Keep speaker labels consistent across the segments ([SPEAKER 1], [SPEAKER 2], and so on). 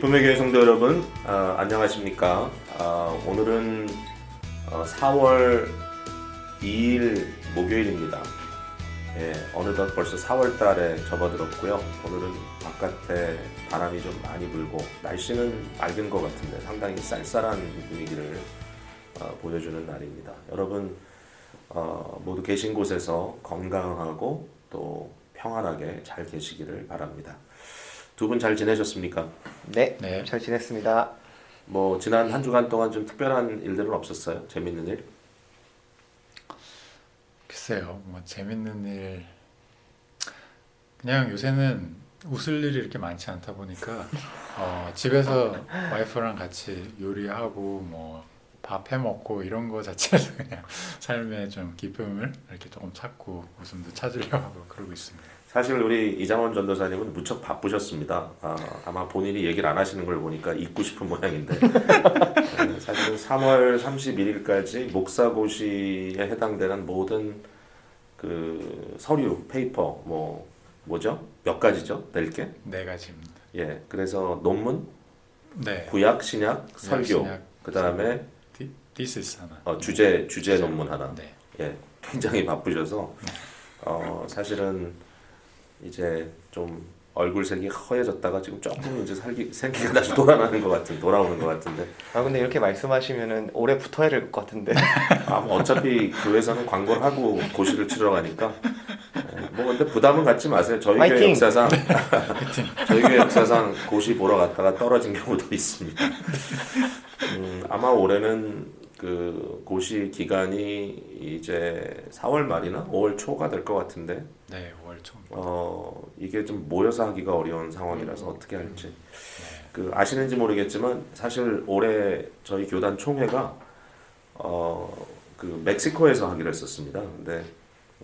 [SPEAKER 1] 기쁨의 교회 성도 여러분 아, 안녕하십니까? 아, 오늘은 어, 4월 2일 목요일입니다. 예, 어느덧 벌써 4월 달에 접어들었고요. 오늘은 바깥에 바람이 좀 많이 불고 날씨는 맑은 것 같은데 상당히 쌀쌀한 분위기를 어, 보여주는 날입니다. 여러분 어, 모두 계신 곳에서 건강하고 또 평안하게 잘 계시기를 바랍니다 두 분 잘 지내셨습니까?
[SPEAKER 2] 네,
[SPEAKER 3] 네.
[SPEAKER 2] 잘 지냈습니다.
[SPEAKER 1] 뭐 지난 한 주간 동안 좀 특별한 일들은 없었어요? 재밌는 일?
[SPEAKER 3] 글쎄요, 뭐 재밌는 일 그냥 요새는 웃을 일이 이렇게 많지 않다 보니까 어, 집에서 와이프랑 같이 요리하고 뭐 밥 해 먹고 이런 거 자체에서 그냥 삶에 좀 기쁨을 이렇게 조금 찾고 웃음도 찾으려고 그러고 있습니다.
[SPEAKER 1] 사실 우리 이장원 전도사님은 무척 바쁘셨습니다. 아, 아마 본인이 얘기를 안 하시는 걸 보니까 잊고 싶은 모양인데 네, 사실은 3월 31일까지 목사고시에 해당되는 모든 그 서류, 페이퍼 뭐 뭐죠? 몇 가지죠? 낼 게?
[SPEAKER 3] 네 가지입니다.
[SPEAKER 1] 예. 그래서 논문,
[SPEAKER 3] 네.
[SPEAKER 1] 구약, 신약, 설교,
[SPEAKER 3] 신약,
[SPEAKER 1] 그다음에
[SPEAKER 3] 디- 디스스 하나.
[SPEAKER 1] 어, 주제 주제 논문 하나.
[SPEAKER 3] 네.
[SPEAKER 1] 예, 굉장히 바쁘셔서 어, 사실은 이제 좀 얼굴색이 허해졌다가 지금 조금 이제 살기 생기가 다시 돌아나는 것 같은 돌아오는 것 같은데
[SPEAKER 2] 아 근데 이렇게 말씀하시면은 올해 붙어야 될 것 같은데.
[SPEAKER 1] 아, 뭐 어차피 교회에서는 광고를 하고 고시를 치러 가니까 예, 뭐 근데 부담은 갖지 마세요. 저희 교회
[SPEAKER 2] 화이팅!
[SPEAKER 1] 역사상 저희 교회 역사상 고시 보러 갔다가 떨어진 경우도 있습니다. 음, 아마 올해는 그 고시 기간이 이제 4월 말이나 5월 초가 될 것 같은데
[SPEAKER 3] 네, 5월 초.
[SPEAKER 1] 어 이게 좀 모여서 하기가 어려운 상황이라서 어떻게 할지
[SPEAKER 3] 네.
[SPEAKER 1] 그 아시는지 모르겠지만 사실 올해 저희 교단 총회가 어그 멕시코에서 하기로 했었습니다. 근데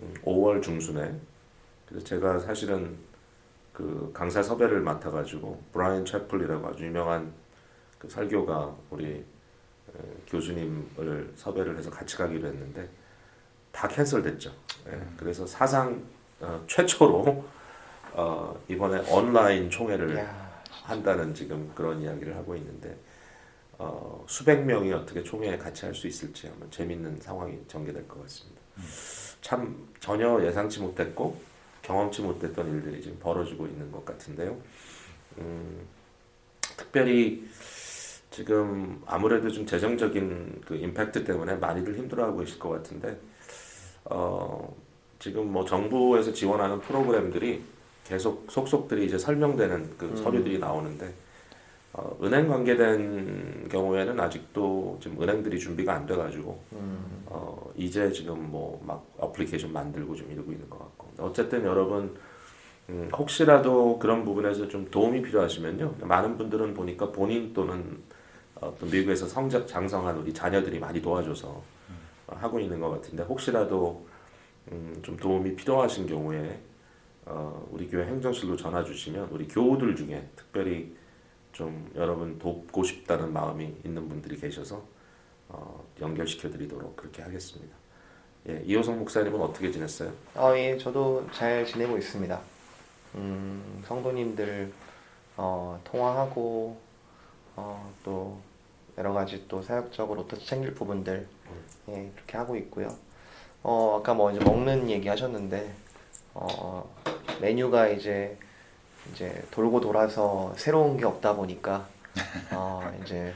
[SPEAKER 1] 음, 5월 중순에 그래서 제가 사실은 그 강사 섭외를 맡아가지고 브라이언 채플이라고 아주 유명한 그 설교가 우리 에, 교수님을 섭외를 해서 같이 가기로 했는데 다 캔슬됐죠. 예, 그래서 사상 어, 최초로 어, 이번에 온라인 총회를
[SPEAKER 2] 야,
[SPEAKER 1] 한다는 지금 그런 이야기를 하고 있는데 어, 수백 명이 어떻게 총회에 같이 할 수 있을지 한번 재밌는 상황이 전개될 것 같습니다. 참 전혀 예상치 못했고 경험치 못했던 일들이 지금 벌어지고 있는 것 같은데요. 음, 특별히 지금 아무래도 좀 재정적인 그 임팩트 때문에 많이들 힘들어하고 계실 것 같은데 어, 지금 뭐 정부에서 지원하는 프로그램들이 계속 속속들이 이제 설명되는 그 서류들이 나오는데 어, 은행 관계된 경우에는 아직도 지금 은행들이 준비가 안 돼가지고
[SPEAKER 2] 음,
[SPEAKER 1] 어, 이제 지금 뭐 막 어플리케이션 만들고 좀 이러고 있는 것 같고. 어쨌든 여러분 음, 혹시라도 그런 부분에서 좀 도움이 필요하시면요. 많은 분들은 보니까 본인 또는 어, 또 미국에서 성적 장성한 우리 자녀들이 많이 도와줘서 어, 하고 있는 것 같은데 혹시라도 음, 좀 도움이 필요하신 경우에 어, 우리 교회 행정실로 전화 주시면 우리 교우들 중에 특별히 좀 여러분 돕고 싶다는 마음이 있는 분들이 계셔서 어, 연결시켜 드리도록 그렇게 하겠습니다. 예, 이호성 목사님은 어떻게 지냈어요?
[SPEAKER 2] 아 예, 저도 잘 지내고 있습니다. 음, 성도님들 어, 통화하고 어, 또 여러 가지 또 사역적으로 또 챙길 부분들 예, 이렇게 하고 있고요. 어, 아까 뭐 이제 먹는 얘기 하셨는데 어, 메뉴가 이제 이제 돌고 돌아서 새로운 게 없다 보니까 어, 이제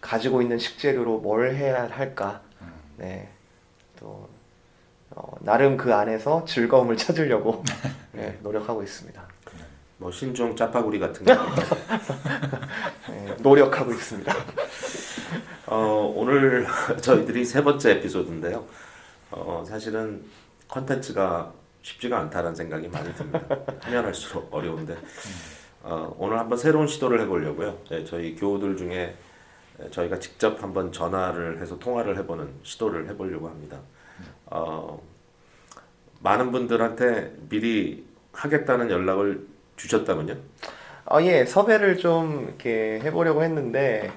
[SPEAKER 2] 가지고 있는 식재료로 뭘 해야 할까? 네. 또 어, 나름 그 안에서 즐거움을 찾으려고 네, 노력하고 있습니다.
[SPEAKER 1] 뭐 신종 짜파구리 같은 거.
[SPEAKER 2] 네, 노력하고 있습니다.
[SPEAKER 1] 어, 오늘 저희들이 세 번째 에피소드인데요. 어, 사실은 컨텐츠가 쉽지가 않다는 생각이 많이 듭니다. 하면 할수록 어려운데 어, 오늘 한번 새로운 시도를 해보려고요. 네, 저희 교우들 중에 저희가 직접 한번 전화를 해서 통화를 해보는 시도를 해보려고 합니다. 어, 많은 분들한테 미리 하겠다는 연락을 주셨다면요?
[SPEAKER 2] 아, 예, 섭외를 좀 이렇게 해보려고 했는데,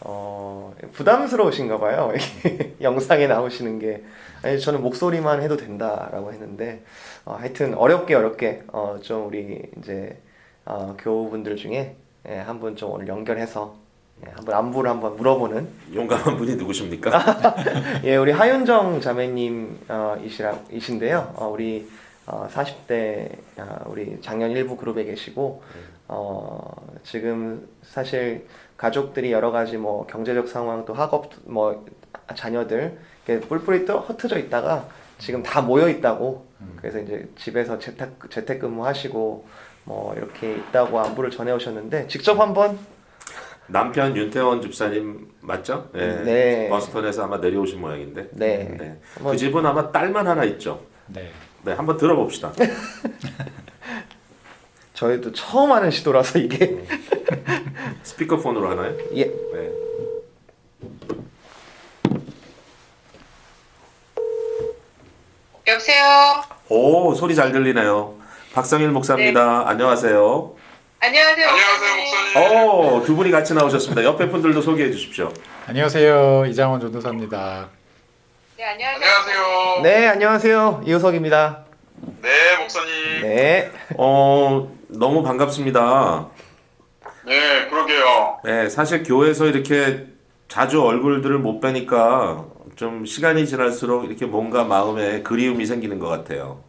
[SPEAKER 2] 어, 부담스러우신가 봐요. 영상에 나오시는 게. 아니, 저는 목소리만 해도 된다라고 했는데, 어, 하여튼 어렵게 어렵게, 어, 좀 우리 이제, 어, 교우분들 중에, 예, 한분 좀 오늘 연결해서 예, 한번 안부를 한번 물어보는
[SPEAKER 1] 용감한 분이 누구십니까?
[SPEAKER 2] 예, 우리 하윤정 자매님 어, 이시라 이신데요. 어, 우리 어, 40대 어, 우리 작년 일부 그룹에 계시고 어, 지금 사실 가족들이 여러 가지 뭐 경제적 상황 또 학업 뭐 자녀들 이렇게 뿔뿔이 또 흩어져 있다가 지금 다 모여 있다고 그래서 이제 집에서 재택 재택근무 하시고 뭐 이렇게 있다고 안부를 전해 오셨는데 직접 한번
[SPEAKER 1] 남편 윤태원 집사님 맞죠? 네.
[SPEAKER 2] 네.
[SPEAKER 1] 버스턴에서 아마 내려오신 모양인데.
[SPEAKER 2] 네.
[SPEAKER 1] 네. 그 집은 아마 딸만 하나 있죠.
[SPEAKER 3] 네.
[SPEAKER 1] 네, 한번 들어봅시다.
[SPEAKER 2] 저희도 처음 하는 시도라서 이게
[SPEAKER 1] 스피커폰으로 하나요?
[SPEAKER 2] 예.
[SPEAKER 1] 네.
[SPEAKER 4] 여보세요.
[SPEAKER 1] 오, 소리 잘 들리네요. 박성일 목사입니다. 안녕하세요.
[SPEAKER 4] 안녕하세요.
[SPEAKER 5] 안녕하세요,
[SPEAKER 4] 목사님.
[SPEAKER 5] 목사님.
[SPEAKER 1] 오, 두 분이 같이 나오셨습니다. 옆에 분들도 소개해 주십시오.
[SPEAKER 3] 안녕하세요. 이장원 전도사입니다.
[SPEAKER 4] 네, 안녕하세요.
[SPEAKER 5] 안녕하세요.
[SPEAKER 2] 네, 안녕하세요. 이우석입니다.
[SPEAKER 5] 네, 목사님.
[SPEAKER 2] 네.
[SPEAKER 1] 어, 너무 반갑습니다.
[SPEAKER 5] 네, 그러게요.
[SPEAKER 1] 네, 사실 교회에서 이렇게 자주 얼굴들을 못 뵈니까 좀 시간이 지날수록 이렇게 뭔가 마음에 그리움이 생기는 것 같아요.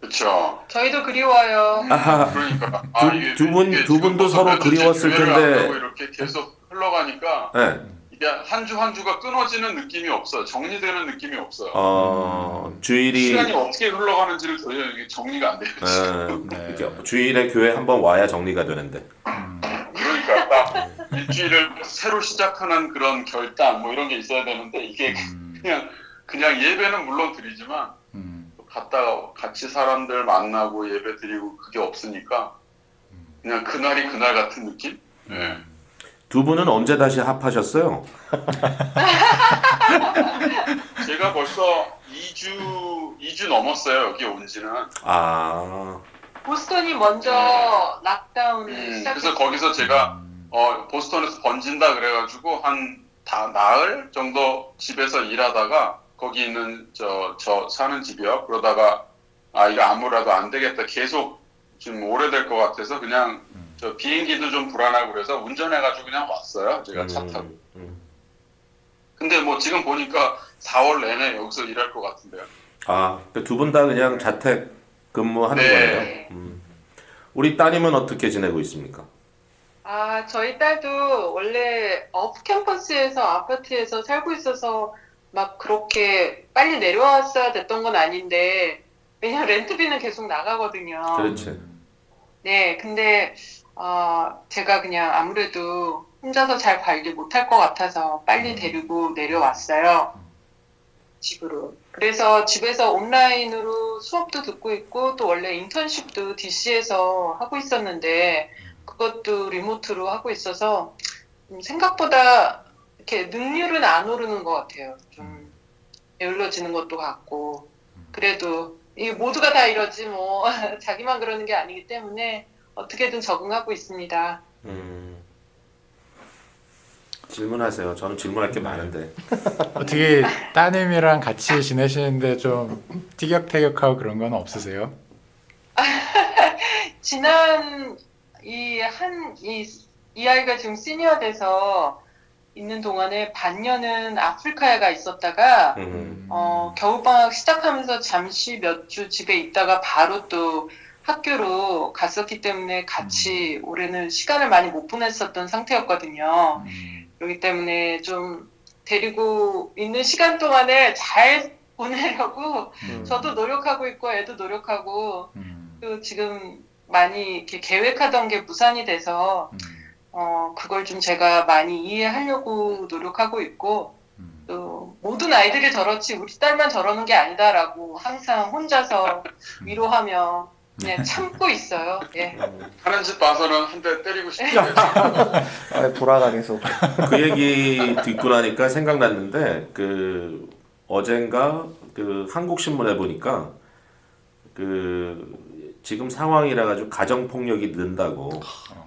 [SPEAKER 5] 그렇죠.
[SPEAKER 4] 저희도 그리워요.
[SPEAKER 1] 아하,
[SPEAKER 5] 그러니까
[SPEAKER 1] 두-
[SPEAKER 5] 이게-
[SPEAKER 1] 두 분-
[SPEAKER 5] 이게
[SPEAKER 1] 두 분도 서로 그리웠을
[SPEAKER 5] 교회를
[SPEAKER 1] 텐데.
[SPEAKER 5] 가고 이렇게 계속 흘러가니까
[SPEAKER 1] 네,
[SPEAKER 5] 이게 한 주 한 주가 끊어지는 느낌이 없어요. 정리되는 느낌이 없어요.
[SPEAKER 1] 어, 주일이,
[SPEAKER 5] 시간이 어떻게 흘러가는지를 전혀 이게 정리가 안 돼요. 지금.
[SPEAKER 1] 네,
[SPEAKER 3] 네.
[SPEAKER 1] 주일에 교회 한번 와야 정리가 되는데.
[SPEAKER 3] 음,
[SPEAKER 5] 그러니까 딱 일주일을 새로 시작하는 그런 결단 뭐 이런 게 있어야 되는데 이게
[SPEAKER 3] 음,
[SPEAKER 5] 그냥 그냥 예배는 물론 드리지만
[SPEAKER 3] 음,
[SPEAKER 5] 갔다가 같이 사람들 만나고 예배 드리고 그게 없으니까 그냥 그날이 그날 같은 느낌? 네.
[SPEAKER 1] 두 분은 언제 다시 합하셨어요?
[SPEAKER 5] 제가 벌써 2주 2주 넘었어요 여기 온 지는.
[SPEAKER 1] 아,
[SPEAKER 4] 보스턴이 먼저 락다운을
[SPEAKER 5] 음,
[SPEAKER 4] 시작했어요.
[SPEAKER 5] 그래서 거기서 제가
[SPEAKER 3] 음,
[SPEAKER 5] 어, 보스턴에서 번진다 그래가지고 한 다 나흘 정도 집에서 일하다가 거기 있는 저 저 사는 집이요. 그러다가 아 이거 아무라도 안 되겠다. 계속 지금 오래될 것 같아서 그냥 저 비행기도 좀 불안하고 그래서 운전해가지고 그냥 왔어요. 제가 차 타고.
[SPEAKER 1] 음, 음.
[SPEAKER 5] 근데 뭐 지금 보니까 4월 내내 여기서 일할 것 같은데요.
[SPEAKER 1] 아, 두분 다 그냥 자택 근무하는
[SPEAKER 5] 네.
[SPEAKER 1] 거예요? 음. 우리 따님은 어떻게 지내고 있습니까?
[SPEAKER 4] 아, 저희 딸도 원래 오프 캠퍼스에서 아파트에서 살고 있어서 막 그렇게 빨리 내려왔어야 됐던 건 아닌데 왜냐면 렌트비는 계속 나가거든요.
[SPEAKER 1] 그렇지.
[SPEAKER 4] 네, 근데 어, 제가 그냥 아무래도 혼자서 잘 관리 못할 것 같아서 빨리 데리고 내려왔어요. 집으로. 그래서 집에서 온라인으로 수업도 듣고 있고 또 원래 인턴십도 DC에서 하고 있었는데 그것도 리모트로 하고 있어서 음, 생각보다 이렇게 능률은 안 오르는 것 같아요. 좀 게을러지는 것도 같고 그래도 이 모두가 다 이러지 뭐 자기만 그러는 게 아니기 때문에 어떻게든 적응하고 있습니다.
[SPEAKER 1] 음. 질문하세요. 저는 질문할 게 많은데.
[SPEAKER 3] 어떻게 따님이랑 같이 지내시는데 좀 티격태격하고 그런 건 없으세요?
[SPEAKER 4] 지난 이 한이이 아이가 지금 시니어 돼서 있는 동안에 반년은 아프리카에 가 있었다가
[SPEAKER 1] 음.
[SPEAKER 4] 어, 겨울방학 시작하면서 잠시 몇 주 집에 있다가 바로 또 학교로 갔었기 때문에 같이 올해는 시간을 많이 못 보냈었던 상태였거든요.
[SPEAKER 3] 음,
[SPEAKER 4] 그렇기 때문에 좀 데리고 있는 시간 동안에 잘 보내려고
[SPEAKER 2] 음.
[SPEAKER 4] 저도 노력하고 있고 애도 노력하고
[SPEAKER 3] 음,
[SPEAKER 4] 또 지금 많이 이렇게 계획하던 게 무산이 돼서
[SPEAKER 3] 음,
[SPEAKER 4] 어, 그걸 좀 제가 많이 이해하려고 노력하고 있고
[SPEAKER 3] 음.
[SPEAKER 4] 또 모든 아이들이 저렇지 우리 딸만 저러는 게 아니다라고 항상 혼자서 위로하며 그냥 참고 있어요. 예.
[SPEAKER 5] 하는 집 봐서는 한 대 때리고 싶은데
[SPEAKER 2] 아, 돌아가 계속.
[SPEAKER 1] 그 얘기 듣고 나니까 생각났는데 그 어젠가 그 한국 신문에 보니까 그 지금 상황이라 가지고 가정 폭력이 는다고.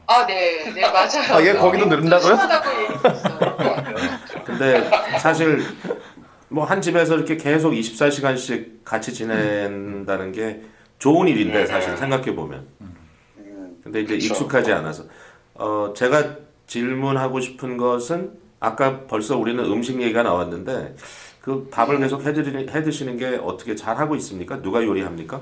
[SPEAKER 4] 아, 네, 네 맞아요.
[SPEAKER 2] 아, 얘 거기도 늘린다고요?
[SPEAKER 4] 심하다고 얘기했어요.
[SPEAKER 1] 근데 사실 뭐 한 집에서 이렇게 계속 24시간씩 같이 지낸다는 게 좋은 일인데 사실 생각해 보면.
[SPEAKER 5] 음,
[SPEAKER 1] 근데 이제
[SPEAKER 5] 그쵸.
[SPEAKER 1] 익숙하지 않아서 어, 제가 질문하고 싶은 것은 아까 벌써 우리는 음식 얘기가 나왔는데 그 밥을 계속 해드리, 해드시는 게 어떻게 잘 하고 있습니까? 누가 요리합니까?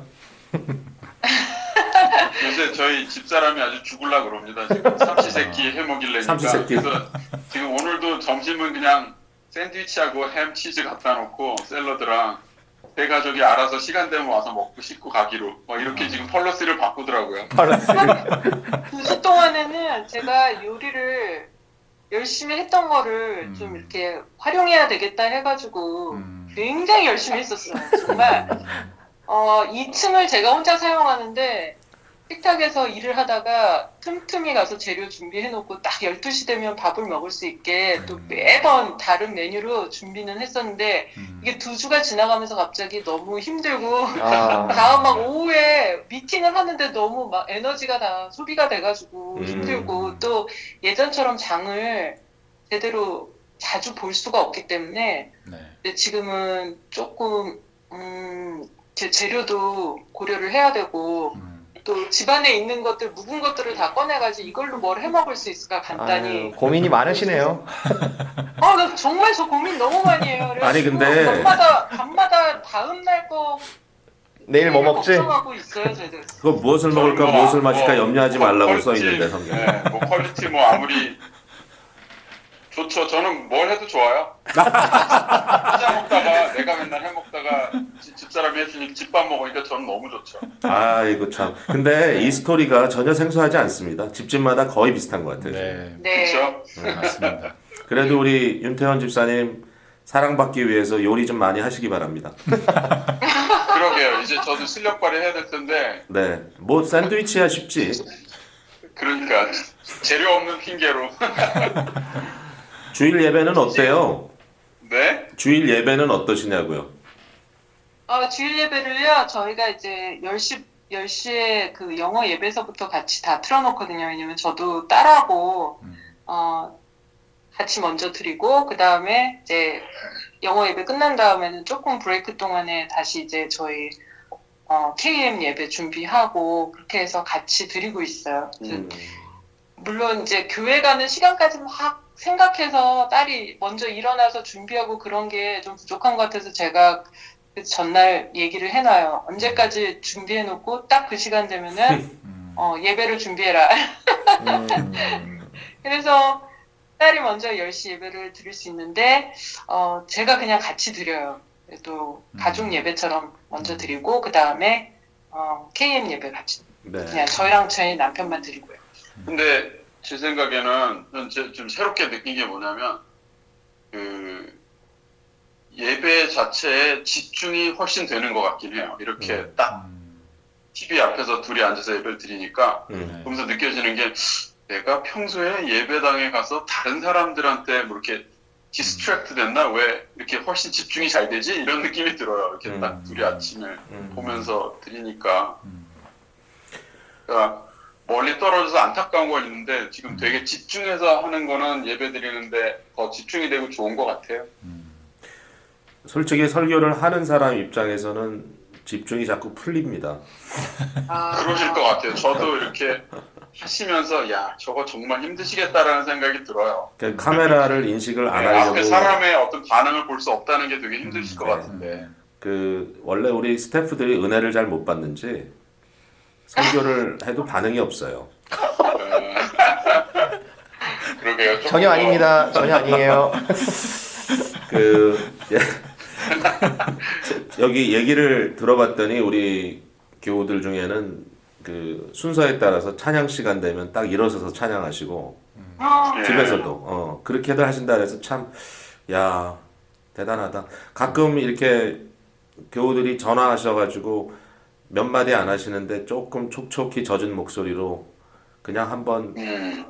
[SPEAKER 5] 요새 저희 집사람이 아주 죽을라 그럽니다. 지금 삼시세끼 해먹일래니까.
[SPEAKER 1] 삼시세끼.
[SPEAKER 5] 그래서 지금 오늘도 점심은 그냥 샌드위치하고 햄 치즈 갖다 놓고 샐러드랑 대 가족이 알아서 시간 되면 와서 먹고 씻고 가기로 막 이렇게 지금 펄러스를 바꾸더라고요.
[SPEAKER 4] 그 주 동안에는 제가 요리를 열심히 했던 거를
[SPEAKER 3] 음.
[SPEAKER 4] 좀 이렇게 활용해야 되겠다 해가지고
[SPEAKER 3] 음.
[SPEAKER 4] 굉장히 열심히 했었어요. 정말 어, 2층을 제가 혼자 사용하는데 식탁에서 일을 하다가 틈틈이 가서 재료 준비해놓고 딱 12시 되면 밥을 먹을 수 있게 또
[SPEAKER 3] 음.
[SPEAKER 4] 매번 다른 메뉴로 준비는 했었는데
[SPEAKER 3] 음.
[SPEAKER 4] 이게 두 주가 지나가면서 갑자기 너무 힘들고
[SPEAKER 2] 아,
[SPEAKER 4] 다음 막 오후에 미팅을 하는데 너무 막 에너지가 다 소비가 돼가지고
[SPEAKER 1] 음.
[SPEAKER 4] 힘들고 또 예전처럼 장을 제대로 자주 볼 수가 없기 때문에
[SPEAKER 3] 네.
[SPEAKER 4] 지금은 조금 음, 제 재료도 고려를 해야 되고
[SPEAKER 3] 음.
[SPEAKER 4] 또 집안에 있는 것들 묵은 것들을 다 꺼내가지고 이걸로 뭘 해먹을 수 있을까 간단히
[SPEAKER 2] 아유, 고민이 많으시네요.
[SPEAKER 4] 아, 나 정말 저 고민 너무 많이 해요. 그래가지고
[SPEAKER 1] 아니, 근데-
[SPEAKER 4] 밤마다 밤마다 다음 날거
[SPEAKER 2] 내일 뭐 먹지?
[SPEAKER 4] 걱정하고 있어요, 저희들.
[SPEAKER 1] 그거 무엇을 먹을까
[SPEAKER 5] 뭐,
[SPEAKER 1] 무엇을 마실까
[SPEAKER 5] 뭐,
[SPEAKER 1] 염려하지
[SPEAKER 5] 퀄-
[SPEAKER 1] 말라고 써 있는데 성경.
[SPEAKER 5] 네, 뭐 퀄리티 뭐 아무리 좋죠. 저는 뭘 해도 좋아요. 혼자 먹다가 내가 맨날 해 먹다가 집- 집사람이 해주니 집밥 먹으니까 저는 너무 좋죠.
[SPEAKER 1] 아이고 참. 근데 이 스토리가 전혀 생소하지 않습니다. 집집마다 거의 비슷한 것 같아요.
[SPEAKER 3] 네.
[SPEAKER 4] 네.
[SPEAKER 5] 그렇죠.
[SPEAKER 3] 네, 맞습니다.
[SPEAKER 1] 그래도 우리 윤태원 집사님 사랑받기 위해서 요리 좀 많이 하시기 바랍니다.
[SPEAKER 5] 그러게요. 이제 저도 실력 발휘해야 될 텐데
[SPEAKER 1] 네, 뭐 샌드위치야 쉽지.
[SPEAKER 5] 그러니까 재료 없는 핑계로
[SPEAKER 1] 주일 예배는 어때요?
[SPEAKER 5] 네.
[SPEAKER 1] 주일 예배는 어떠시냐고요?
[SPEAKER 4] 어, 주일 예배를요, 저희가 이제 10시, 10시에 그 영어 예배서부터 같이 다 틀어놓거든요. 왜냐면 저도 딸하고,
[SPEAKER 3] 음.
[SPEAKER 4] 어, 같이 먼저 드리고, 그 다음에 이제 영어 예배 끝난 다음에는 조금 브레이크 동안에 다시 이제 저희, 어, KM 예배 준비하고, 그렇게 해서 같이 드리고 있어요.
[SPEAKER 1] 음,
[SPEAKER 4] 물론 이제 교회 가는 시간까지 막 생각해서 딸이 먼저 일어나서 준비하고 그런 게 좀 부족한 것 같아서 제가 그 전날 얘기를 해놔요. 언제까지 준비해놓고 딱 그 시간 되면은
[SPEAKER 3] 음.
[SPEAKER 4] 어, 예배를 준비해라.
[SPEAKER 2] 음,
[SPEAKER 4] 그래서 딸이 먼저 10시 예배를 드릴 수 있는데 어, 제가 그냥 같이 드려요. 또
[SPEAKER 3] 음.
[SPEAKER 4] 가족 예배처럼 먼저 드리고 그 다음에 어, KM 예배 같이
[SPEAKER 1] 네.
[SPEAKER 4] 그냥 저희랑 저희 남편만 드리고요.
[SPEAKER 5] 근데 제 생각에는 좀 새롭게 느낀 게 뭐냐면 그 예배 자체에 집중이 훨씬 되는 것 같긴 해요. 이렇게
[SPEAKER 1] 음.
[SPEAKER 5] 딱
[SPEAKER 3] 음.
[SPEAKER 5] TV 앞에서 둘이 앉아서 예배를 드리니까
[SPEAKER 1] 음,
[SPEAKER 3] 네.
[SPEAKER 5] 보면서 느껴지는 게 내가 평소에 예배당에 가서 다른 사람들한테 뭐 이렇게 디스트랙트 됐나? 왜 이렇게 훨씬 집중이 잘 되지? 이런 느낌이 들어요. 이렇게
[SPEAKER 1] 음.
[SPEAKER 5] 딱 둘이 아침에
[SPEAKER 1] 음.
[SPEAKER 5] 보면서 드리니까
[SPEAKER 3] 음.
[SPEAKER 5] 그러니까 멀리 떨어져서 안타까운 건 있는데 지금
[SPEAKER 3] 음.
[SPEAKER 5] 되게 집중해서 하는 거는 예배 드리는데 더 집중이 되고 좋은 것 같아요.
[SPEAKER 3] 음.
[SPEAKER 1] 솔직히 설교를 하는 사람 입장에서는 집중이 자꾸 풀립니다.
[SPEAKER 4] 아,
[SPEAKER 5] 그러실 것 같아요. 저도 이렇게 하시면서 야 저거 정말 힘드시겠다라는 생각이 들어요.
[SPEAKER 1] 그러니까 카메라를 인식을 안
[SPEAKER 5] 네, 앞에
[SPEAKER 1] 하려고
[SPEAKER 5] 사람의 어떤 반응을 볼 수 없다는 게 되게 힘드실 것
[SPEAKER 1] 네.
[SPEAKER 5] 같은데.
[SPEAKER 1] 그 원래 우리 스태프들이 은혜를 잘 못 받는지 설교를 해도 반응이 없어요.
[SPEAKER 5] 어, 그러게요. 조금
[SPEAKER 2] 전혀
[SPEAKER 5] 더
[SPEAKER 2] 아닙니다. 전혀 아니에요.
[SPEAKER 1] 그 예. 여기 얘기를 들어봤더니 우리 교우들 중에는 그 순서에 따라서 찬양 시간 되면 딱 일어서서 찬양하시고
[SPEAKER 4] 어,
[SPEAKER 5] 예.
[SPEAKER 1] 집에서도 어 그렇게들 하신다 그래서 참 야 대단하다. 가끔 이렇게 교우들이 전화하셔가지고 몇 마디 안 하시는데 조금 촉촉히 젖은 목소리로 그냥 한번
[SPEAKER 5] 음,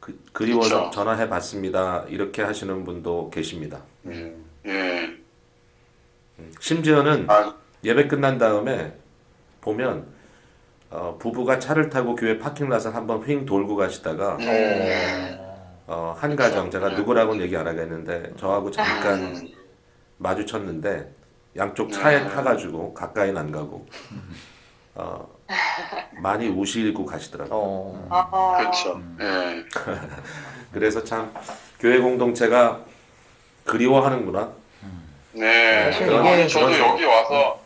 [SPEAKER 1] 그, 그리워서
[SPEAKER 5] 그쵸.
[SPEAKER 1] 전화해 봤습니다. 이렇게 하시는 분도 계십니다.
[SPEAKER 5] 음, 예.
[SPEAKER 1] 심지어는
[SPEAKER 5] 아,
[SPEAKER 1] 예배 끝난 다음에 보면 어, 부부가 차를 타고 교회 파킹랏을 한번 휙 돌고 가시다가
[SPEAKER 5] 음,
[SPEAKER 1] 어, 한 가정 제가
[SPEAKER 5] 네.
[SPEAKER 1] 누구라고는 얘기 안 하겠는데 저하고 잠깐
[SPEAKER 5] 음,
[SPEAKER 1] 마주쳤는데 양쪽 차에
[SPEAKER 5] 네.
[SPEAKER 1] 타가지고 가까이는 안 가고 어, 많이 우시고 가시더라고요.
[SPEAKER 2] 어,
[SPEAKER 4] 어,
[SPEAKER 5] 그렇죠.
[SPEAKER 3] 음.
[SPEAKER 5] 예.
[SPEAKER 1] 그래서 참 교회 공동체가 그리워하는구나.
[SPEAKER 5] 네.
[SPEAKER 2] 사실
[SPEAKER 5] 그래서
[SPEAKER 2] 이게
[SPEAKER 5] 저도
[SPEAKER 1] 그런-
[SPEAKER 5] 여기 와서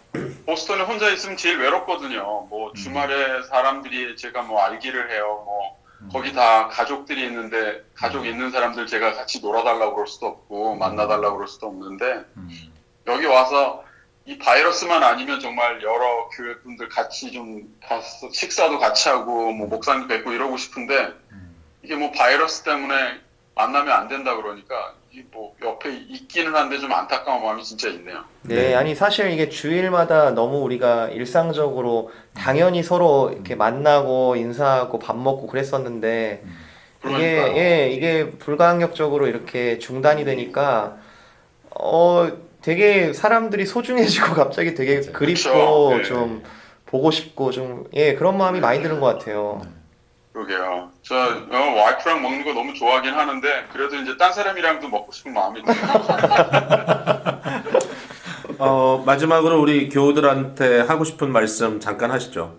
[SPEAKER 5] 보스턴에 혼자 있으면 제일 외롭거든요. 뭐 주말에 사람들이 제가 뭐 알기를 해요. 뭐 거기 다 가족들이 있는데 가족 있는 사람들 제가 같이 놀아달라고 그럴 수도 없고 만나달라고 그럴 수도 없는데
[SPEAKER 3] 음.
[SPEAKER 5] 여기 와서 이 바이러스만 아니면 정말 여러 교회분들 같이 좀 가서 식사도 같이 하고 뭐 목사님 뵙고 이러고 싶은데
[SPEAKER 3] 음.
[SPEAKER 5] 이게 뭐 바이러스 때문에 만나면 안 된다 그러니까 이게 뭐 옆에 있기는 한데 좀 안타까운 마음이 진짜 있네요.
[SPEAKER 2] 네, 아니 사실 이게 주일마다 너무 우리가 일상적으로 당연히 서로 이렇게 만나고 인사하고 밥 먹고 그랬었는데 이게
[SPEAKER 5] 그러니까요.
[SPEAKER 2] 예, 이게 불가항력적으로 이렇게 중단이 되니까 어 되게 사람들이 소중해지고 갑자기 되게
[SPEAKER 3] 맞아요.
[SPEAKER 2] 그립고
[SPEAKER 5] 그쵸. 네.
[SPEAKER 2] 좀 보고 싶고 좀 예, 그런 마음이 많이 드는 것 같아요.
[SPEAKER 5] 그러게요. 저 어, 와이프랑 먹는 거 너무 좋아하긴 하는데 그래도 이제 딴 사람이랑도 먹고 싶은 마음이 들어요.
[SPEAKER 1] 어, 마지막으로 우리 교우들한테 하고 싶은 말씀 잠깐 하시죠.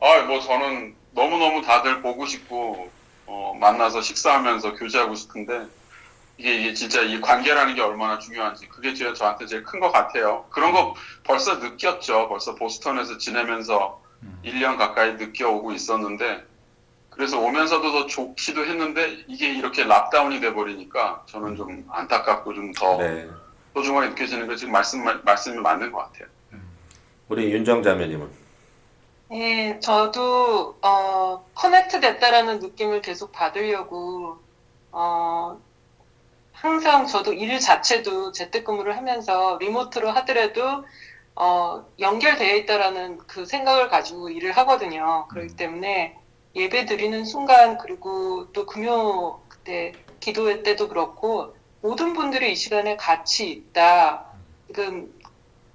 [SPEAKER 5] 아, 뭐 저는 너무 너무 다들 보고 싶고 어, 만나서 식사하면서 교제하고 싶은데 이게, 이게 진짜 이 관계라는 게 얼마나 중요한지 그게 제 저한테 제일 큰 것 같아요. 그런 거 벌써 느꼈죠. 벌써 보스턴에서 지내면서
[SPEAKER 3] 음.
[SPEAKER 5] 1년 가까이 느껴오고 있었는데 그래서 오면서도 더 좋기도 했는데 이게 이렇게 락다운이 돼 버리니까 저는 좀 안타깝고 좀더
[SPEAKER 1] 네.
[SPEAKER 5] 소중하게 느껴지는 게 지금 말씀 말씀이 맞는 것 같아요.
[SPEAKER 1] 우리 윤정 자매님은
[SPEAKER 4] 예, 저도 어, 커넥트 됐다라는 느낌을 계속 받으려고 어, 항상 저도 일 자체도 재택근무를 하면서 리모트로 하더라도 어, 연결되어 있다라는 그 생각을 가지고 일을 하거든요. 그렇기 때문에 예배 드리는 순간 그리고 또 금요 그때 기도회 때도 그렇고 모든 분들이 이 시간에 같이 있다. 지금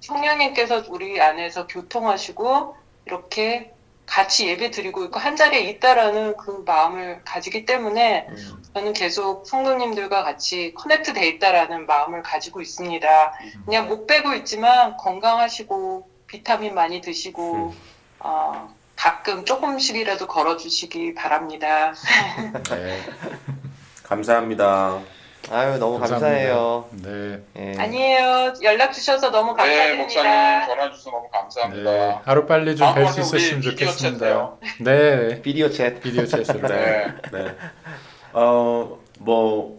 [SPEAKER 4] 성령님께서 우리 안에서 교통하시고 이렇게 같이 예배 드리고 있고 한 자리에 있다라는 그 마음을 가지기 때문에
[SPEAKER 2] 음.
[SPEAKER 4] 저는 계속 성도님들과 같이 커넥트 돼 있다라는 마음을 가지고 있습니다. 그냥 못 빼고 있지만 건강하시고 비타민 많이 드시고 어, 가끔 조금씩이라도 걸어주시기 바랍니다.
[SPEAKER 3] 네.
[SPEAKER 1] 감사합니다.
[SPEAKER 2] 아유 너무
[SPEAKER 3] 감사합니다.
[SPEAKER 2] 감사해요.
[SPEAKER 3] 네.
[SPEAKER 2] 예.
[SPEAKER 4] 아니에요. 연락 주셔서 너무
[SPEAKER 5] 네,
[SPEAKER 4] 감사드립니다.
[SPEAKER 5] 목사님 전화 주셔서 너무
[SPEAKER 3] 네.
[SPEAKER 5] 감사합니다.
[SPEAKER 3] 하루 빨리 좀 뵐 수
[SPEAKER 5] 다음번에 우리
[SPEAKER 3] 있었으면
[SPEAKER 5] 비디오
[SPEAKER 3] 좋겠습니다. 네.
[SPEAKER 2] 비디오 챗.
[SPEAKER 3] 비디오 채스로.
[SPEAKER 5] 네.
[SPEAKER 1] 네. 어, 뭐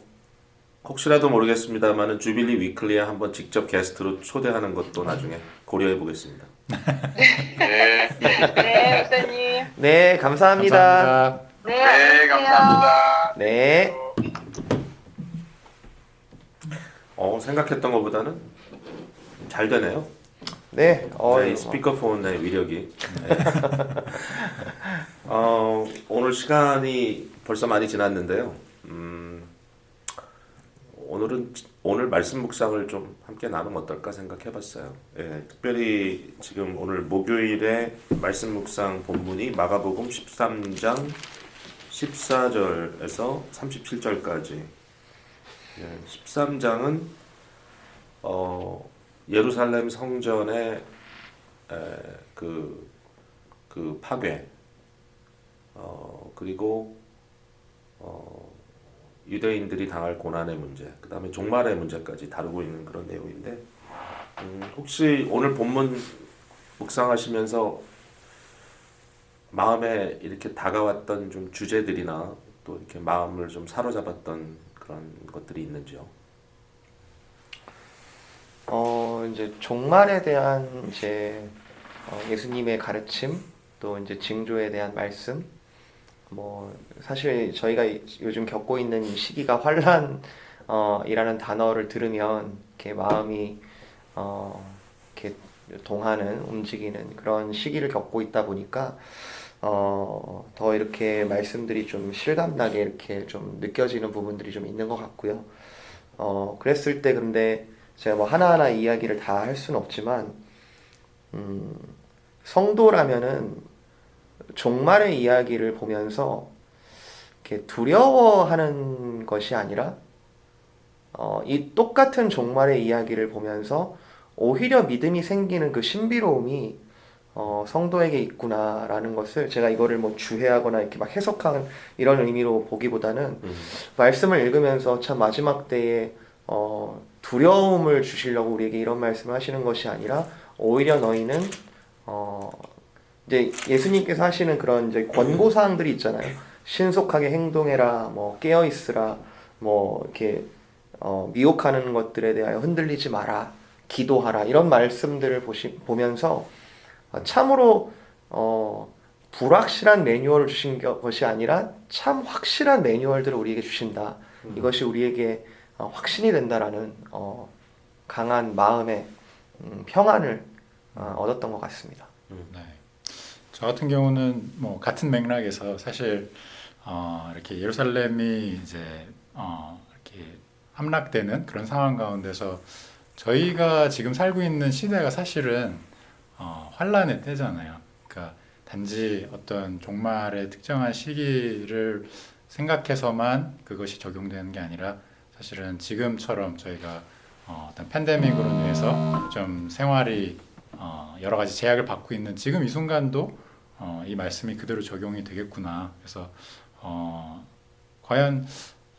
[SPEAKER 1] 혹시라도 모르겠습니다만은 주빌리 위클리에 한번 직접 게스트로 초대하는 것도 나중에 고려해 보겠습니다.
[SPEAKER 5] 네.
[SPEAKER 4] 네, 목사님.
[SPEAKER 2] 네, 감사합니다.
[SPEAKER 3] 감사합니다.
[SPEAKER 4] 네,
[SPEAKER 5] 네,
[SPEAKER 4] 안녕히 계세요.
[SPEAKER 5] 감사합니다.
[SPEAKER 2] 네.
[SPEAKER 1] 어, 생각했던 것보다는 잘 되네요.
[SPEAKER 2] 네. 어,
[SPEAKER 1] 네, 이 스피커폰의 위력이. 네. 어, 오늘 시간이 벌써 많이 지났는데요. 음, 오늘은 오늘 말씀 묵상을 좀 함께 나누면 어떨까 생각해봤어요. 예, 특별히 지금 오늘 목요일에 말씀 묵상 본문이 마가복음 13장 14절에서 37절까지. 예, 13장은 어, 예루살렘 성전의 에, 그, 그 파괴, 어, 그리고 어, 유대인들이 당할 고난의 문제, 그 다음에 종말의 문제까지 다루고 있는 그런 내용인데, 음, 혹시 오늘 본문 묵상하시면서 마음에 이렇게 다가왔던 좀 주제들이나 또 이렇게 마음을 좀 사로잡았던 그런 것들이 있는지요?
[SPEAKER 2] 어, 이제 종말에 대한 이제 어, 예수님의 가르침, 또 이제 징조에 대한 말씀, 뭐 사실 저희가 이- 요즘 겪고 있는 이 시기가 환란 어, 이라는 단어를 들으면 이렇게 마음이 어, 이렇게 동하는 움직이는 그런 시기를 겪고 있다 보니까 어, 더 이렇게 말씀들이 좀 실감나게 이렇게 좀 느껴지는 부분들이 좀 있는 것 같고요. 어, 그랬을 때 근데 제가 뭐 하나하나 이야기를 다 할 수는 없지만, 음, 성도라면은 종말의 이야기를 보면서 이렇게 두려워하는 것이 아니라, 어, 이 똑같은 종말의 이야기를 보면서 오히려 믿음이 생기는 그 신비로움이 어, 성도에게 있구나라는 것을 제가 이거를 뭐 주해하거나 이렇게 막 해석하는 이런 의미로 보기보다는
[SPEAKER 1] 음.
[SPEAKER 2] 말씀을 읽으면서 참 마지막 때에 어, 두려움을 주시려고 우리에게 이런 말씀을 하시는 것이 아니라 오히려 너희는 어, 이제 예수님께서 하시는 그런 이제 권고 사항들이 있잖아요. 신속하게 행동해라, 뭐 깨어 있으라, 뭐 이렇게 어, 미혹하는 것들에 대하여 흔들리지 마라, 기도하라 이런 말씀들을 보시, 보면서 어, 참으로 어, 불확실한 매뉴얼을 주신 겨- 것이 아니라 참 확실한 매뉴얼들을 우리에게 주신다. 이것이 우리에게 어, 확신이 된다라는 어, 강한 마음의 음, 평안을 어, 얻었던 것 같습니다.
[SPEAKER 3] 네. 저 같은 경우는 뭐 같은 맥락에서 사실 어, 이렇게 예루살렘이 이제 어, 이렇게 함락되는 그런 상황 가운데서 저희가 지금 살고 있는 시대가 사실은 어, 환란의 때잖아요. 그러니까 단지 어떤 종말의 특정한 시기를 생각해서만 그것이 적용되는 게 아니라 사실은 지금처럼 저희가 어, 어떤 팬데믹으로 인해서 좀 생활이 어, 여러 가지 제약을 받고 있는 지금 이 순간도 어, 이 말씀이 그대로 적용이 되겠구나. 그래서 어, 과연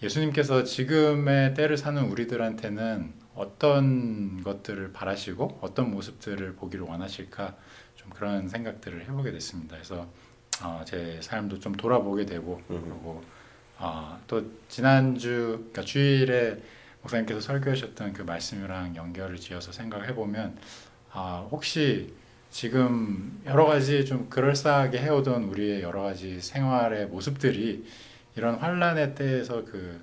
[SPEAKER 3] 예수님께서 지금의 때를 사는 우리들한테는 어떤 것들을 바라시고 어떤 모습들을 보기를 원하실까 좀 그런 생각들을 해보게 됐습니다. 그래서 어, 제 삶도 좀 돌아보게 되고
[SPEAKER 1] 음.
[SPEAKER 3] 그리고 어, 또 지난주 그러니까 주일에 목사님께서 설교하셨던 그 말씀이랑 연결을 지어서 생각을 해보면 아, 혹시 지금 여러 가지 좀 그럴싸하게 해오던 우리의 여러 가지 생활의 모습들이 이런 환란의 때에서 그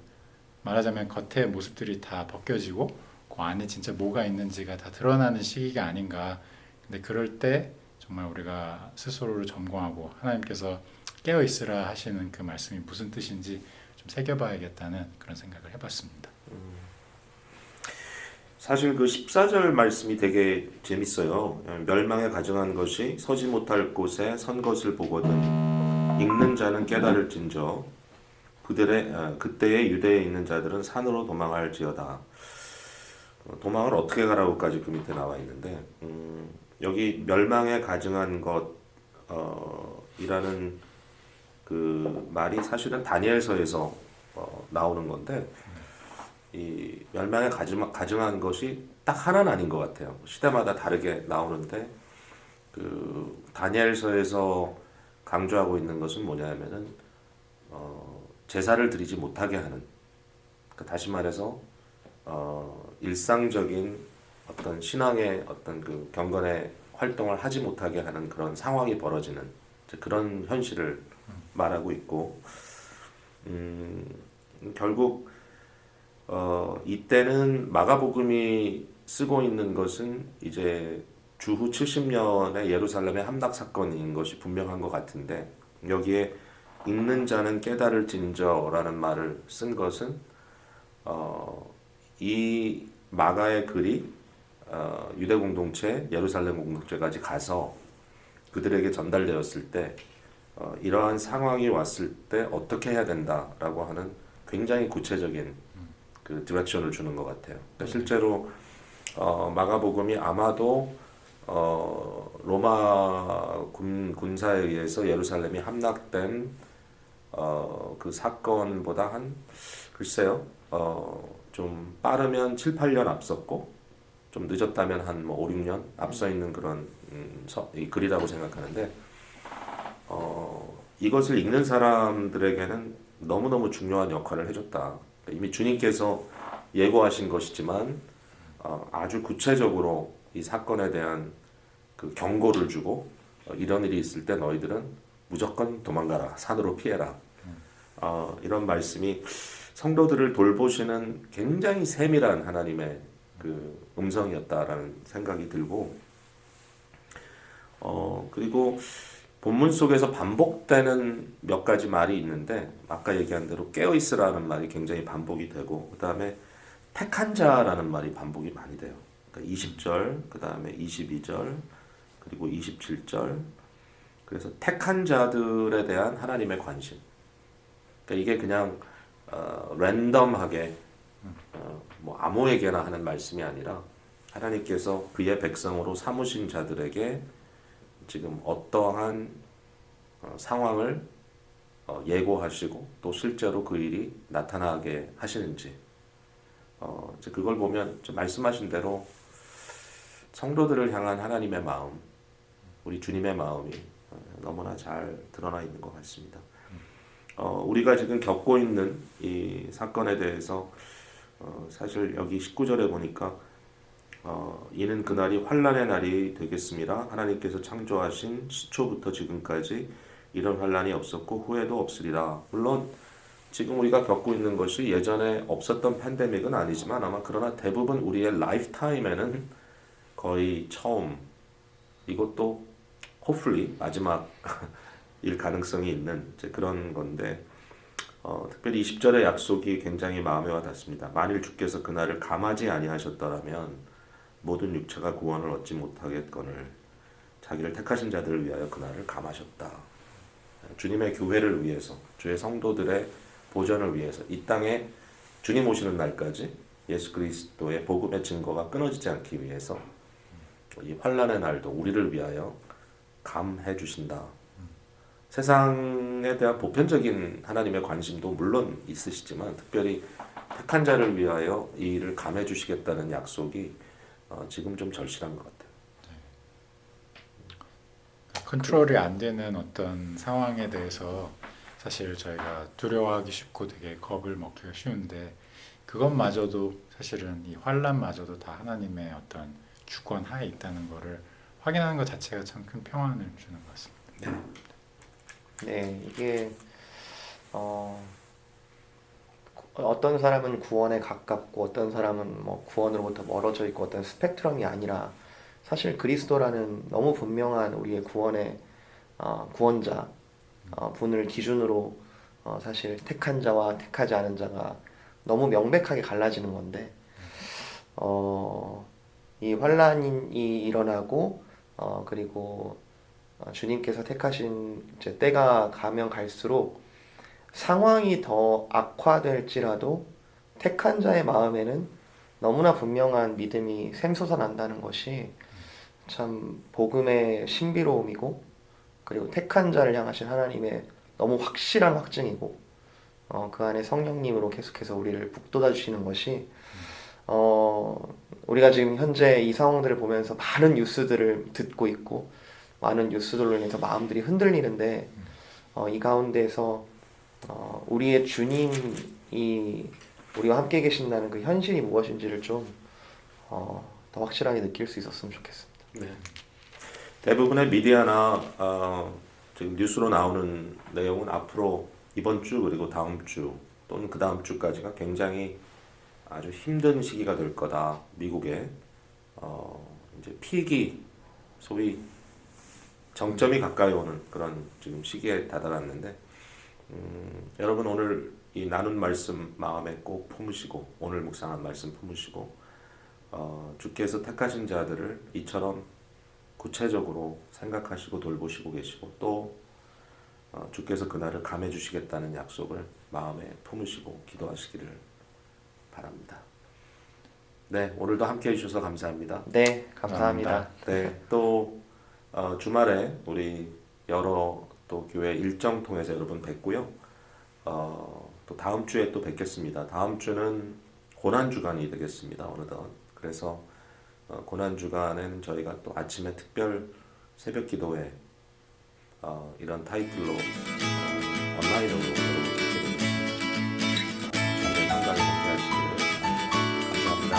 [SPEAKER 3] 말하자면 겉의 모습들이 다 벗겨지고 그 안에 진짜 뭐가 있는지가 다 드러나는 시기가 아닌가. 근데 그럴 때 정말 우리가 스스로를 점검하고 하나님께서 깨어 있으라 하시는 그 말씀이 무슨 뜻인지 좀 새겨봐야겠다는 그런 생각을 해봤습니다.
[SPEAKER 1] 사실 그 14절 말씀이 되게 재밌어요. 멸망에 가정한 것이 서지 못할 곳에 선 것을 보거든 읽는 자는 깨달을 진저 그들의 아, 그때의 유대에 있는 자들은 산으로 도망할지어다. 어, 도망을 어떻게 가라고까지 그 밑에 나와 있는데 음, 여기 멸망에 가증한 것 어, 이라는 그 말이 사실은 다니엘서에서 어, 나오는 건데 이 멸망에 가증, 가증한 것이 딱 하나는 아닌 것 같아요. 시대마다 다르게 나오는데 그 다니엘서에서 강조하고 있는 것은 뭐냐면은 어, 제사를 드리지 못하게 하는 그 다시 말해서 어, 일상적인 어떤 신앙의 어떤 그 경건의 활동을 하지 못하게 하는 그런 상황이 벌어지는 그런 현실을 말하고 있고 음, 결국 어, 이때는 마가복음이 쓰고 있는 것은 이제 주후 70년의 예루살렘의 함락 사건인 것이 분명한 것 같은데 여기에 읽는 자는 깨달을 진저라는 말을 쓴 것은 어, 이 마가의 글이 어, 유대 공동체, 예루살렘 공동체까지 가서 그들에게 전달되었을 때 어, 이러한 상황이 왔을 때 어떻게 해야 된다라고 하는 굉장히 구체적인 그 디렉션을 주는 것 같아요. 그러니까 실제로 어, 마가복음이 아마도 어, 로마 군, 군사에 의해서 예루살렘이 함락된 어, 그 사건보다 한 글쎄요 어, 좀 빠르면 7, 8년 앞섰고 좀 늦었다면 한 뭐 5, 6년 앞서 있는 그런 음, 서, 이 글이라고 생각하는데 어, 이것을 읽는 사람들에게는 너무너무 중요한 역할을 해줬다. 이미 주님께서 예고하신 것이지만 어, 아주 구체적으로 이 사건에 대한 그 경고를 주고 어, 이런 일이 있을 때 너희들은 무조건 도망가라 산으로 피해라 어, 이런 말씀이 성도들을 돌보시는 굉장히 세밀한 하나님의 그 음성이었다라는 생각이 들고 어 그리고 본문 속에서 반복되는 몇 가지 말이 있는데 아까 얘기한 대로 깨어 있으라는 말이 굉장히 반복이 되고 그다음에 택한 자라는 말이 반복이 많이 돼요. 그러니까 20절, 그다음에 22절, 그리고 27절. 그래서 택한 자들에 대한 하나님의 관심. 그러니까 이게 그냥 어, 랜덤하게 어, 뭐 아무에게나 하는 말씀이 아니라 하나님께서 그의 백성으로 삼으신 자들에게 지금 어떠한 어, 상황을 어, 예고하시고 또 실제로 그 일이 나타나게 하시는지 어, 이제 그걸 보면 좀 말씀하신 대로 성도들을 향한 하나님의 마음, 우리 주님의 마음이 어, 너무나 잘 드러나 있는 것 같습니다. 어, 우리가 지금 겪고 있는 이 사건에 대해서 어, 사실 여기 19절에 보니까 어, 이는 그날이 환란의 날이 되겠습니다. 하나님께서 창조하신 시초부터 지금까지 이런 환란이 없었고 후에도 없으리라. 물론 지금 우리가 겪고 있는 것이 예전에 없었던 팬데믹은 아니지만 아마 그러나 대부분 우리의 라이프 타임에는 거의 처음 이것도 호플리 마지막 일 가능성이 있는 그런 건데 어, 특별히 20절의 약속이 굉장히 마음에 와 닿습니다. 만일 주께서 그날을 감하지 아니하셨더라면 모든 육체가 구원을 얻지 못하겠거늘 자기를 택하신 자들을 위하여 그날을 감하셨다. 주님의 교회를 위해서 주의 성도들의 보전을 위해서 이 땅에 주님 오시는 날까지 예수 그리스도의 복음의 증거가 끊어지지 않기 위해서 이 환란의 날도 우리를 위하여 감해 주신다. 세상에 대한 보편적인 하나님의 관심도 물론 있으시지만 특별히 택한 자를 위하여 이 일을 감해 주시겠다는 약속이 어, 지금 좀 절실한 것 같아요.
[SPEAKER 3] 컨트롤이 안 되는 어떤 상황에 대해서 사실 저희가 두려워하기 쉽고 되게 겁을 먹기가 쉬운데 그것마저도 사실은 이 환란마저도 다 하나님의 어떤 주권 하에 있다는 거를 확인하는 것 자체가 참 큰 평안을 주는 것 같습니다.
[SPEAKER 2] 네, 이게 어, 어떤 사람은 구원에 가깝고 어떤 사람은 뭐 구원으로부터 멀어져 있고 어떤 스펙트럼이 아니라 사실 그리스도라는 너무 분명한 우리의 구원의 어, 구원자 어, 분을 기준으로 어, 사실 택한 자와 택하지 않은 자가 너무 명백하게 갈라지는 건데 어, 이 환란이 일어나고 어, 그리고 어, 주님께서 택하신 때가 가면 갈수록 상황이 더 악화될지라도 택한 자의 마음에는 너무나 분명한 믿음이 샘솟아 난다는 것이 참 복음의 신비로움이고 그리고 택한 자를 향하신 하나님의 너무 확실한 확증이고 어, 그 안에 성령님으로 계속해서 우리를 북돋아 주시는 것이 어, 우리가 지금 현재 이 상황들을 보면서 많은 뉴스들을 듣고 있고 많은 뉴스들로 인해서 마음들이 흔들리는데 어, 이 가운데서 어, 우리의 주님이 우리와 함께 계신다는 그 현실이 무엇인지를 좀 어, 더 확실하게 느낄 수 있었으면 좋겠습니다.
[SPEAKER 1] 네. 대부분의 미디어나 어, 지금 뉴스로 나오는 내용은 앞으로 이번 주 그리고 다음 주 또는 그 다음 주까지가 굉장히 아주 힘든 시기가 될 거다. 미국에 어, 이제 피기 소위 정점이 가까이 오는 그런 지금 시기에 다다랐는데 음, 여러분 오늘 이 나눈 말씀 마음에 꼭 품으시고 오늘 묵상한 말씀 품으시고 어, 주께서 택하신 자들을 이처럼 구체적으로 생각하시고 돌보시고 계시고 또 어, 주께서 그날을 감해 주시겠다는 약속을 마음에 품으시고 기도하시기를 바랍니다. 네, 오늘도 함께 해주셔서 감사합니다.
[SPEAKER 2] 네, 감사합니다.
[SPEAKER 1] 네, 또 어, 주말에 우리 여러 또 교회 일정 통해서 여러분 뵙고요. 어, 또 다음 주에 또 뵙겠습니다. 다음 주는 고난 주간이 되겠습니다. 어느덧 그래서 어, 고난 주간은 저희가 또 아침에 특별 새벽 기도회 어, 이런 타이틀로 어, 온라인으로 감사합니다.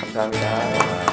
[SPEAKER 2] 감사합니다.